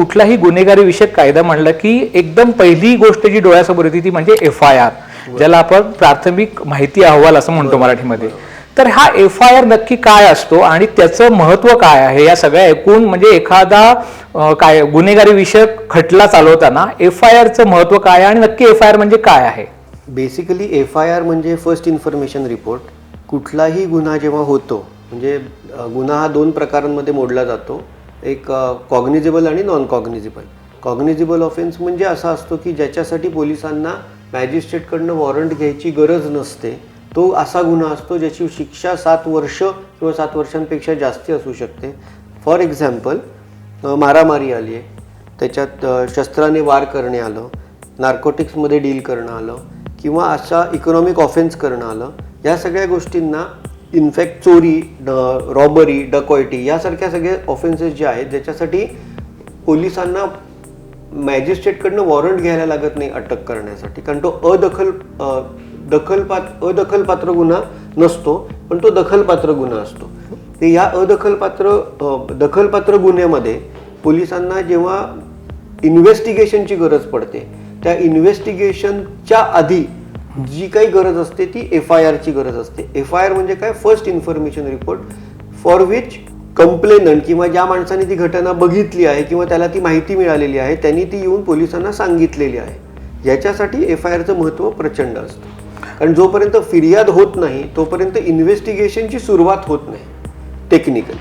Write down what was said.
कुठलाही गुन्हेगारी विषयक कायदा म्हणलं की एकदम पहिली गोष्ट जी डोळ्यासमोर येते ती म्हणजे एफ आय आर ज्याला आपण प्राथमिक माहिती अहवाल असं म्हणतो मराठीमध्ये. तर हा एफ आय आर नक्की काय असतो आणि त्याचं महत्त्व काय आहे या सगळ्या एकूण म्हणजे एखादा काय गुन्हेगारी विषयक खटला चालवताना एफ आय आरचं महत्त्व काय आहे आणि नक्की एफ आय आर म्हणजे काय आहे? बेसिकली एफ आय आर म्हणजे फर्स्ट इन्फॉर्मेशन रिपोर्ट. कुठलाही गुन्हा जेव्हा होतो म्हणजे गुन्हा हा दोन प्रकारांमध्ये मोडला जातो. एक कॉग्निझेबल आणि नॉन कॉग्निझेबल कॉग्निझेबल ऑफेन्स म्हणजे असा असतो की ज्याच्यासाठी पोलिसांना मॅजिस्ट्रेटकडनं वॉरंट घ्यायची गरज नसते. तो असा गुन्हा असतो ज्याची शिक्षा सात वर्ष किंवा सात वर्षांपेक्षा जास्ती असू शकते. फॉर एक्झाम्पल मारामारी आली आहे. त्याच्यात शस्त्राने वार करणे आलं. नार्कोटिक्समध्ये डील करणं आलं. किंवा अशा इकॉनॉमिक ऑफेन्स करणं आलं. या सगळ्या गोष्टींना इनफॅक्ट चोरी रॉबरी डकॉयटी यासारख्या सगळे ऑफेन्सेस जे आहेत ज्याच्यासाठी पोलिसांना मॅजिस्ट्रेटकडनं वॉरंट घ्यायला लागत नाही अटक करण्यासाठी. कारण तो अदखल दखलपात अदखलपात्र गुन्हा नसतो पण तो दखलपात्र गुन्हा असतो. ते या अदखलपात्र दखलपात्र गुन्ह्यामध्ये पोलिसांना जेव्हा इन्व्हेस्टिगेशनची गरज पडते त्या इन्व्हेस्टिगेशनच्या आधी जी काही गरज असते ती एफ आय आरची गरज असते. एफ आय आर म्हणजे काय? First information report for which complainant किंवा ज्या माणसाने ती घटना बघितली आहे किंवा त्याला ती माहिती मिळालेली आहे त्यांनी ती येऊन पोलिसांना सांगितलेली आहे. याच्यासाठी एफ आय आरचं महत्त्व प्रचंड असतं. कारण जोपर्यंत फिर्याद होत नाही तोपर्यंत इन्व्हेस्टिगेशनची सुरुवात होत नाही टेक्निकल